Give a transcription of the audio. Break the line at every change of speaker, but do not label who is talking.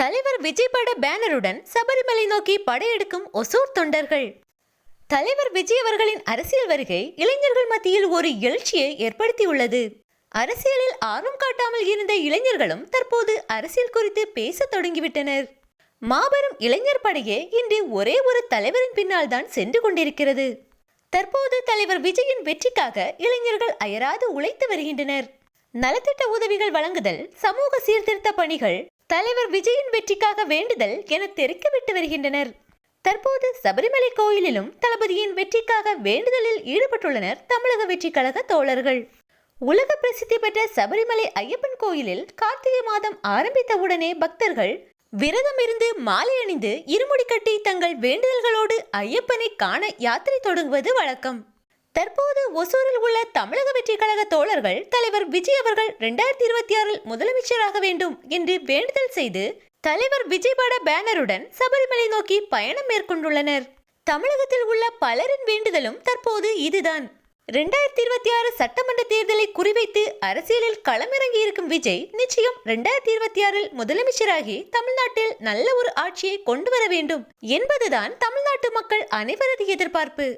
தலைவர் விஜய் பட பேனருடன் சபரிமலை நோக்கி படையெடுக்கும் ஒசூர் தொண்டர்கள். தலைவர் விஜய் அவர்களின் அரசியல் வருகை இளைஞர்கள் மத்தியில் ஒரு எழுச்சியை ஏற்படுத்தியுள்ளது. அரசியலில் ஆர்வம் காட்டாமல் இருந்த இளைஞர்களும் தற்போது அரசியல் குறித்து பேசத் தொடங்கிவிட்டனர். மாபெரும் இளைஞர் படையே இன்று ஒரே ஒரு தலைவரின் பின்னால் தான் சென்று கொண்டிருக்கிறது. தற்போது தலைவர் விஜயின் வெற்றிக்காக இளைஞர்கள் அயராது உழைத்து வருகின்றனர். நலத்திட்ட உதவிகள் வழங்குதல் சமூக சீர்திருத்த பணிகள் தலைவர் விஜயின் வெற்றிக்காக வேண்டுதல் என தெரிக்கவிட்டு வருகின்றனர். தற்போது சபரிமலை கோயிலிலும் தளபதியின் வெற்றிக்காக வேண்டுதலில் ஈடுபட்டுள்ளனர் தமிழக வெற்றி கழக தோழர்கள். உலக பிரசித்தி பெற்ற சபரிமலை ஐயப்பன் கோயிலில் கார்த்திகை மாதம் ஆரம்பித்தவுடனே பக்தர்கள் விரதம் இருந்து மாலை அணிந்து இருமுடி கட்டி தங்கள் வேண்டுதல்களோடு ஐயப்பனை காண யாத்திரை தொடங்குவது வழக்கம். தற்போது ஒசூரில் உள்ள தமிழக வெற்றி கழக தோழர்கள் தலைவர் விஜய் அவர்கள் இரண்டாயிரத்தி இருபத்தி ஆறில் முதலமைச்சராக வேண்டும் என்று வேண்டுதல் செய்து தலைவர் விஜய் பட பேனருடன் சபரிமலை நோக்கி பயணம் மேற்கொண்டுள்ளனர். தமிழகத்தில் உள்ள பலரின் வேண்டுதலும் தற்போது இதுதான். ரெண்டாயிரத்தி இருபத்தி ஆறு சட்டமன்ற தேர்தலை குறிவைத்து அரசியலில் களமிறங்கி இருக்கும் விஜய் நிச்சயம் ரெண்டாயிரத்தி இருபத்தி ஆறில் முதலமைச்சராகி தமிழ்நாட்டில் நல்ல ஒரு ஆட்சியை கொண்டு வர வேண்டும் என்பதுதான் தமிழ்நாட்டு மக்கள் அனைவரது எதிர்பார்ப்பு.